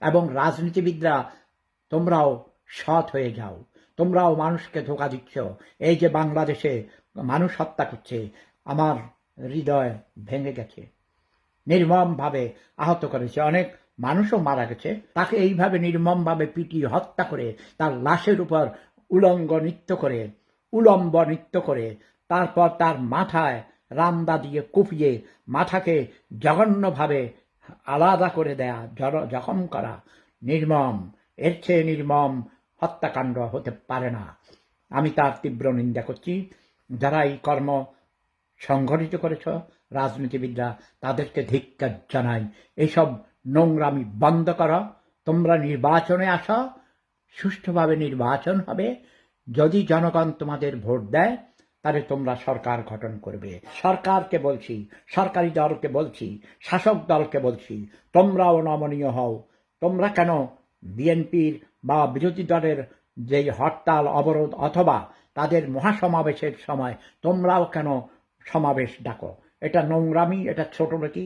এবং রাজনীতিবিদরা, তোমরাও সৎ হয়ে যাও। তোমরাও মানুষকে ধোকা দিচ্ছ। এই যে বাংলাদেশে মানুষ হত্যা করছে, আমার হৃদয় ভেঙে গেছে। নির্মমভাবে আহত করেছে। অনেক মানুষও মারা গেছে। তাকে এইভাবে নির্মমভাবে পিটিয়ে হত্যা করে, তার লাশের উপর উলঙ্গ নৃত্য করে, উলম্ব নৃত্য করে, তারপর তার মাথায় রামদা দিয়ে কুপিয়ে, মাথাকে জঘন্যভাবে আলাদা করে দেয়া জখম করা, নির্মম, এর চেয়ে নির্মম হত্যাকাণ্ড হতে পারে না। আমি তার তীব্র নিন্দা করছি। যারা এই কর্ম সংগঠিত করেছ, রাজনীতিবিদরা, তাদেরকে ধিক্কার জানাই। এইসব নোংরামি বন্ধ করো। তোমরা নির্বাচনে আসো। সুষ্ঠুভাবে নির্বাচন হবে। যদি জনগণ তোমাদের ভোট দেয় তাহলে তোমরা সরকার গঠন করবে। সরকারকে বলছি, সরকারি দলকে বলছি, শাসক দলকে বলছি, তোমরাও নমনীয় হও। তোমরা কেন বিএনপির বা বিরোধী দলের যে হরতাল, অবরোধ অথবা তাদের মহাসমাবেশের সময় তোমরাও কেন সমাবেশ ডাকো? এটা নোংরামি, এটা ছোট নাকি?